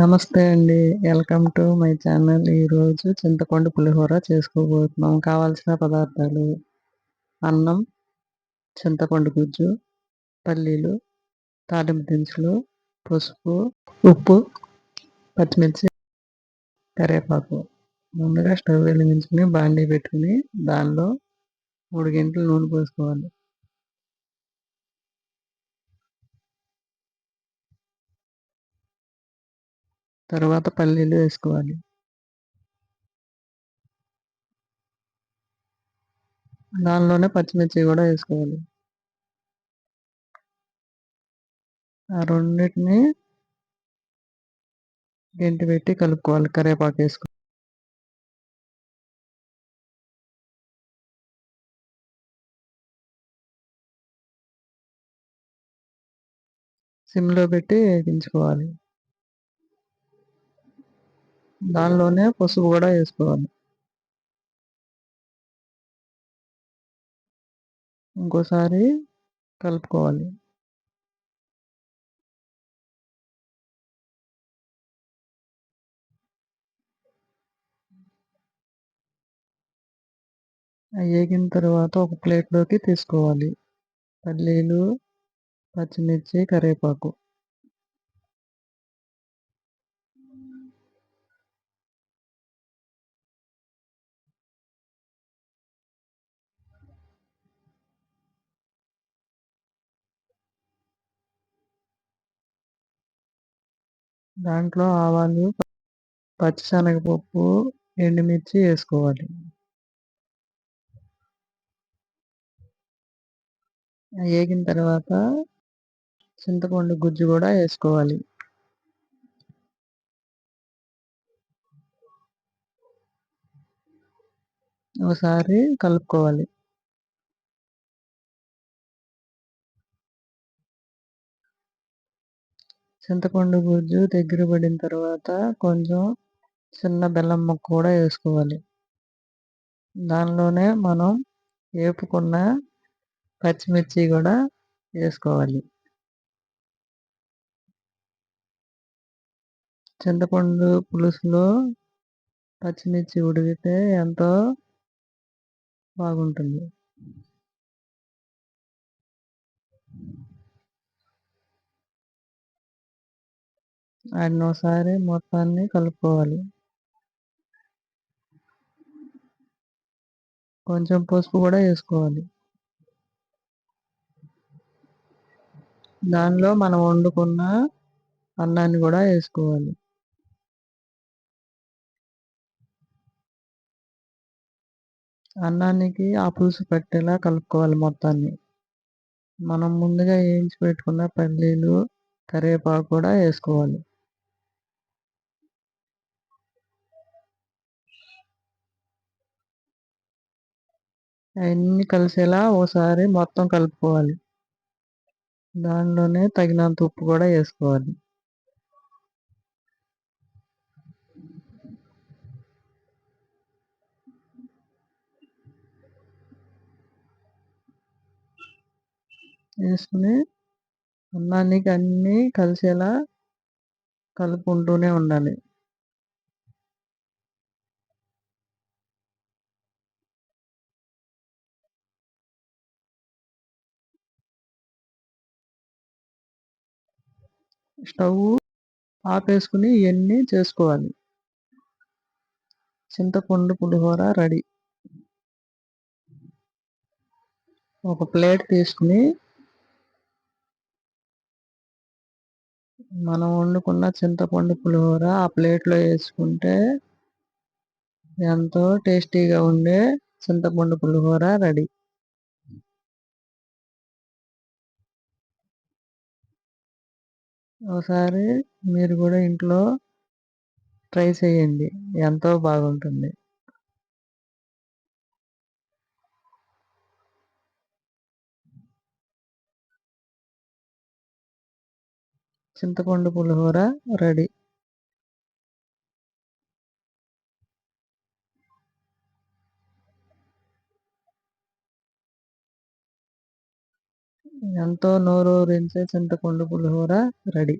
నమస్తే అండి. Welcome to my channel. ఈరోజు చింతపండు పులిహోర చేసుకోబోతున్నాం. కావాల్సిన పదార్థాలు అన్నం చింతపండు గుజ్జు పల్లీలు తాలింపు దినుసులు పసుపు ఉప్పు పచ్చిమిర్చి కరివేపాకు. ముందుగా స్టవ్ వెలిగించుకుని బాండీ పెట్టుకుని దానిలో మూడు గంటలు నూనె పోసుకోవాలి. తర్వాత పల్లీలు వేసుకోవాలి. దానిలోనే పచ్చిమిర్చి కూడా వేసుకోవాలి. ఆ రెండింటిని గంటి పెట్టి కలుపుకోవాలి కరివేపాకు వేసుకో సిమ్లో పెట్టి వేయించుకోవాలి దానిలోనే పసుపు కూడా వేసుకోవాలి. ఇంకోసారి కలుపుకోవాలి. వేగిన తర్వాత ఒక ప్లేట్లోకి తీసుకోవాలి. పల్లీలు పచ్చిమిర్చి కరివేపాకు. దాంట్లో ఆవాలు పచ్చిశనగపప్పు ఎండుమిర్చి వేసుకోవాలి. వేగిన తర్వాత చింతపండు గుజ్జు కూడా వేసుకోవాలి. ఒకసారి కలుపుకోవాలి. చింతపండు గుజ్జు దగ్గర పడిన తర్వాత కొంచెం చిన్న బెల్లం ముక్క కూడా వేసుకోవాలి. దానిలోనే మనం వేపుకున్న పచ్చిమిర్చి కూడా వేసుకోవాలి. చింతపండు పులుసులో పచ్చిమిర్చి ఉడికితే ఎంతో బాగుంటుంది. వాటిని ఒకసారి మొత్తాన్ని కలుపుకోవాలి. కొంచెం పసుపు కూడా వేసుకోవాలి. దానిలో మనం వండుకున్న అన్నాన్ని కూడా వేసుకోవాలి. అన్నానికి ఆ పులుసు పెట్టేలా కలుపుకోవాలి మొత్తాన్ని. మనం ముందుగా వేయించి పెట్టుకున్న పల్లీలు కరివేపాకు కూడా వేసుకోవాలి. అవన్నీ కలిసేలా ఓసారి మొత్తం కలుపుకోవాలి. దానిలోనే తగినంత ఉప్పు కూడా వేసుకోవాలి. వేసుకుని అన్నానికి అన్నీ కలిసేలా కలుపుకుంటూనే ఉండాలి. స్టవ్ ఆపేసుకుని ఇవన్నీ చేసుకోవాలి. చింతపండు పులిహోర రెడీ. ఒక ప్లేట్ తీసుకుని మనం వండుకున్న చింతపండు పులిహోర ఆ ప్లేట్లో వేసుకుంటే ఎంతో టేస్టీగా ఉండే చింతపండు పులిహోర రెడీ. ఒకసారి మీరు కూడా ఇంట్లో ట్రై చేయండి. ఎంతో బాగుంటుంది. చింతపండు పులిహోర రెడీ. ఎంతో నోరూరించే చింతపండు పులిహోర రెడీ.